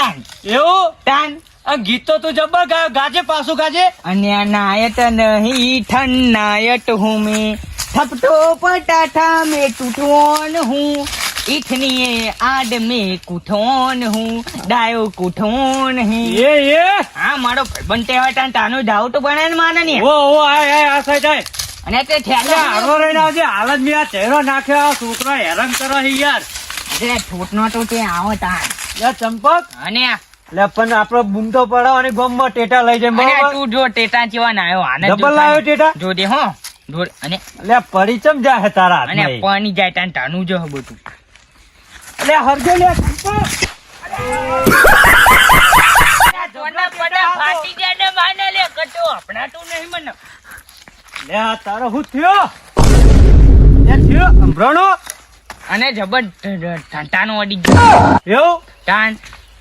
તાન એવું? તાન આ ગીત તો તું જબ્બર ગાજે પાછું ગાજે? અને નાયત નહીં ઠન્નાયત હું મેં. થપટો પટાઠા મેં તૂટવોન હું. ઈઠની આડ મેં કુઠોન હું. ડાયો કુઠોન હી. એ એ? હા મારો ભાઈબંધ તહેવાર તાન તાનો ડાઉટ બને ને માને ને. ઓ ઓ આ આ સાઈ જાય અને તે ઠેલા હારો રહીને આવજે હાલત મેં આ ચહેરો નાખ્યો આ છોકરો હેરાન કરો યાર. જે છૂટનો તો તે આવો તાન. લે ચંપક. અને લે પણ આપડે બૂમ તો પડાવવાની ગમમાં ટેટા લઈ જાય અને બરાબર? તું જો ટેટા જેવા ના આવ્યો આને ડબલ લાવ્યો ટેટા? જો દે હો. અને લે પડી ચમ જાય તારા અને પાણી જાય તાન તાનું જો બધું. લે હરજો લે ચંપક. જોના પડા ફાટી ગયા ને માને લે કટો હપણાતું નહીં મને. લે આ તારો હું થયો? લે થયો? સંભળાણો અને જબર ઠંટાનો અડી ગયો. એવું? તાન